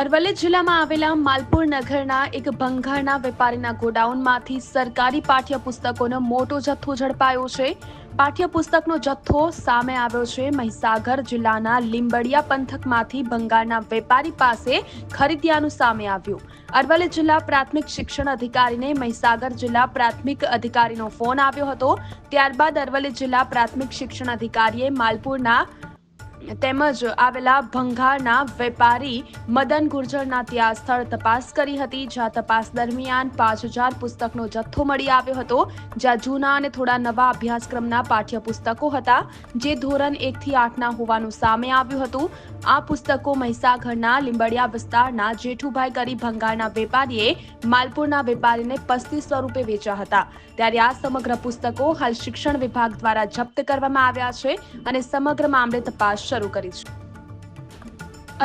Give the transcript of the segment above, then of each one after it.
અરવલ્લી જિલ્લામાં આવેલા માલપુર નગરના એક ભંગારના વેપારીના ગોડાઉનમાંથી સરકારી પાઠ્યપુસ્તકોનો મોટો જથ્થો ઝડપાયો છે. પાઠ્યપુસ્તકનો જથ્થો સામે આવ્યો છે. મહીસાગર જિલ્લાના લીંબડિયા પંથકમાંથી ભંગારના વેપારી પાસે ખરીદ્યાનું સામે આવ્યું. અરવલ્લી જિલ્લા પ્રાથમિક શિક્ષણ અધિકારીને મહીસાગર જિલ્લા પ્રાથમિક અધિકારીનો ફોન આવ્યો હતો. ત્યારબાદ અરવલ્લી જિલ્લા પ્રાથમિક શિક્ષણ અધિકારીએ માલપુરના તેમજ આવેલા ભંગારના વેપારી મદન ગુર્જરના ત્યાં સ્થળ તપાસ કરી હતી. જ્યાં તપાસ દરમિયાન પાંચ હજાર પુસ્તકનો જથ્થો મળી આવ્યો હતો. જ્યાં જૂના અને થોડા નવા અભ્યાસક્રમના પાઠ્યપુસ્તકો હતા, જે ધોરણ એકથી આઠના હોવાનું સામે આવ્યું હતું. આ પુસ્તકો મહીસાગરના લીંબડિયા વિસ્તારના જેઠુભાઈ કરી ભંગારના વેપારીએ માલપુરના વેપારીને પસ્તી સ્વરૂપે વેચ્યા હતા. ત્યારે આ સમગ્ર પુસ્તકો હાલ શિક્ષણ વિભાગ દ્વારા જપ્ત કરવામાં આવ્યા છે અને સમગ્ર મામલે તપાસ શરૂ કરી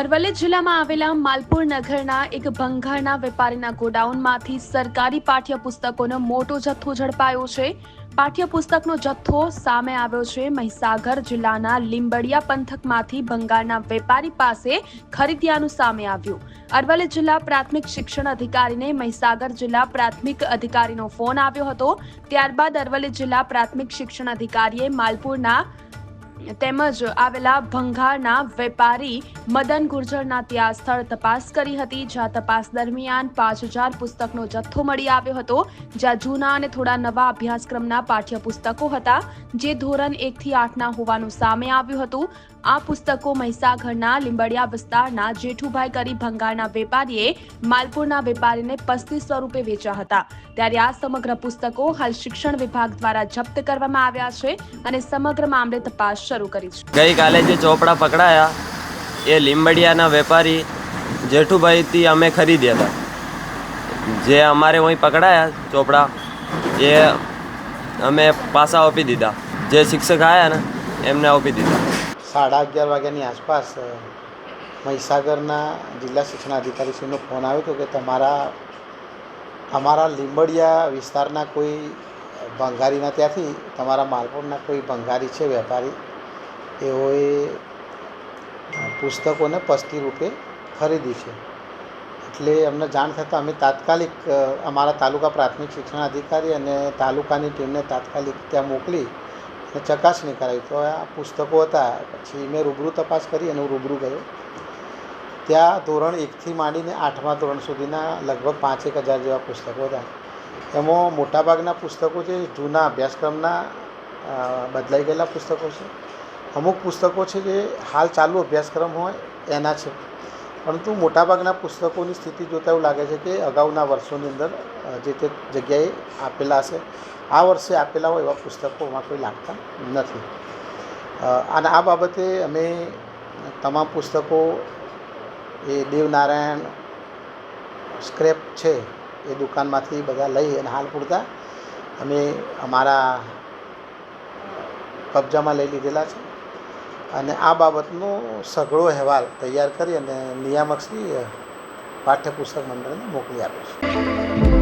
અરવલ્લી જિલ્લામાં આવેલા માલપુર નગરના એક ભંગારના વેપારીના ગોડાઉનમાંથી સરકારી પાઠ્યપુસ્તકોનો મોટો જથ્થો ઝડપાયો છે. પાઠ્યપુસ્તકનો જથ્થો સામે આવ્યો છે. મહીસાગર જિલ્લાના લીંબડિયા પંથકમાંથી ભંગારના વેપારી પાસે ખરીદ્યાનું સામે આવ્યું. અરવલ્લી જિલ્લા પ્રાથમિક શિક્ષણ અધિકારીને મહીસાગર જિલ્લા પ્રાથમિક અધિકારીનો ફોન આવ્યો હતો. ત્યારબાદ અરવલ્લી જિલ્લા પ્રાથમિક શિક્ષણ અધિકારીએ માલપુરના તેમજ આવેલા ભંગારના વેપારી મદન ગુર્જરના ત્યાં સ્થળ તપાસ કરી હતી. જ્યાં તપાસ દરમિયાન પાંચ હજાર પુસ્તકનો જથ્થો મળી આવ્યો હતો. જ્યાં જૂના અને થોડા નવા અભ્યાસક્રમના પાઠ્યપુસ્તકો હતા, જે ધોરણ એકથી આઠના હોવાનું સામે આવ્યું હતું. આ પુસ્તકો મહીસાગરના લીંબડિયા વિસ્તારના જેઠુભાઈ કરી ભંગારના વેપારીએ માલપુરના વેપારીને પસ્તી સ્વરૂપે વેચ્યા હતા. ત્યારે આ સમગ્ર પુસ્તકો હાલ શિક્ષણ વિભાગ દ્વારા જપ્ત કરવામાં આવ્યા છે અને સમગ્ર મામલે તપાસ શરૂ કરી છે ગઈકાલે જે ચોપડા પકડાયા એ લીંબડિયાના વેપારી જેઠુભાઈથી અમે ખરીદ્યા હતા. જે અમારે અહીં પકડાયા ચોપડા એ અમે પાછા આપી દીધા. જે શિક્ષક આવ્યા ને એમને આપી દીધા. સાડા અગિયાર વાગ્યાની આસપાસ મહીસાગરના જિલ્લા શિક્ષણ અધિકારીશ્રીનો ફોન આવ્યો હતો કે તમારા અમારા લીંબડિયા વિસ્તારના કોઈ ભંગારીના ત્યાંથી તમારા માલપુરના કોઈ ભંગારી છે વેપારી? એઓએ પુસ્તકોને પસ્તી રૂપે ખરીદી છે. એટલે અમને જાણ થતાં અમે તાત્કાલિક અમારા તાલુકા પ્રાથમિક શિક્ષણ અધિકારી અને તાલુકાની ટીમને તાત્કાલિક ત્યાં મોકલી અને ચકાસણી કરાવી તો આ પુસ્તકો હતા. પછી મેં રૂબરૂ તપાસ કરી અને હું રૂબરૂ ગયો. ત્યાં ધોરણ એકથી માંડીને આઠમા ધોરણ સુધીના લગભગ પાંચેક હજાર જેવા પુસ્તકો હતા. એમાં મોટાભાગના પુસ્તકો છે, જૂના અભ્યાસક્રમના બદલાઈ ગયેલા પુસ્તકો છે. અમુક પુસ્તકો છે જે હાલ ચાલુ અભ્યાસક્રમ હોય, એના છે. પરંતુ મોટાભાગના પુસ્તકોની સ્થિતિ જોતાં એવું લાગે છે કે અગાઉના વર્ષોની અંદર જે તે જગ્યાએ આપેલા હશે, આ વર્ષે આપેલા હોય એવા પુસ્તકોમાં કોઈ લાગતા નથી. અને આ બાબતે અમે તમામ પુસ્તકો, એ દેવનારાયણ સ્ક્રેપ છે એ દુકાનમાંથી બધા લઈ અને હાલ પૂરતા અમે અમારા કબજામાં લઈ લીધેલા છે. અને આ બાબતનો સઘળો અહેવાલ તૈયાર કરી અને નિયામકશ્રી પાઠ્યપુસ્તક મંડળને મોકલી આપ્યો છે.